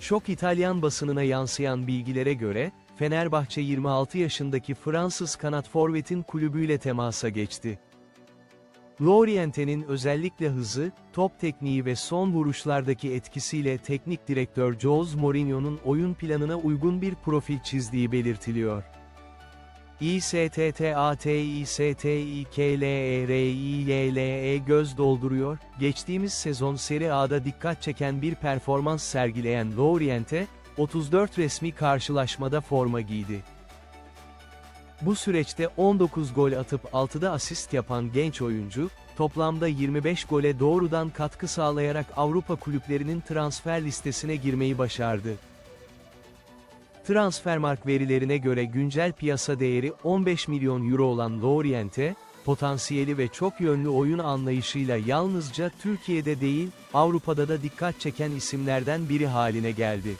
Şok İtalyan basınına yansıyan bilgilere göre, Fenerbahçe 26 yaşındaki Fransız kanat forvetin kulübüyle temasa geçti. Loriente'nin özellikle hızı, top tekniği ve son vuruşlardaki etkisiyle teknik direktör Jose Mourinho'nun oyun planına uygun bir profil çizdiği belirtiliyor. İSTTATİSTİKLERİYLE göz dolduruyor, geçtiğimiz sezon Serie A'da dikkat çeken bir performans sergileyen Loriente, 34 resmi karşılaşmada forma giydi. Bu süreçte 19 gol atıp 6'da asist yapan genç oyuncu, toplamda 25 gole doğrudan katkı sağlayarak Avrupa kulüplerinin transfer listesine girmeyi başardı. Transfermarkt verilerine göre güncel piyasa değeri 15 milyon euro olan Loriente, potansiyeli ve çok yönlü oyun anlayışıyla yalnızca Türkiye'de değil, Avrupa'da da dikkat çeken isimlerden biri haline geldi.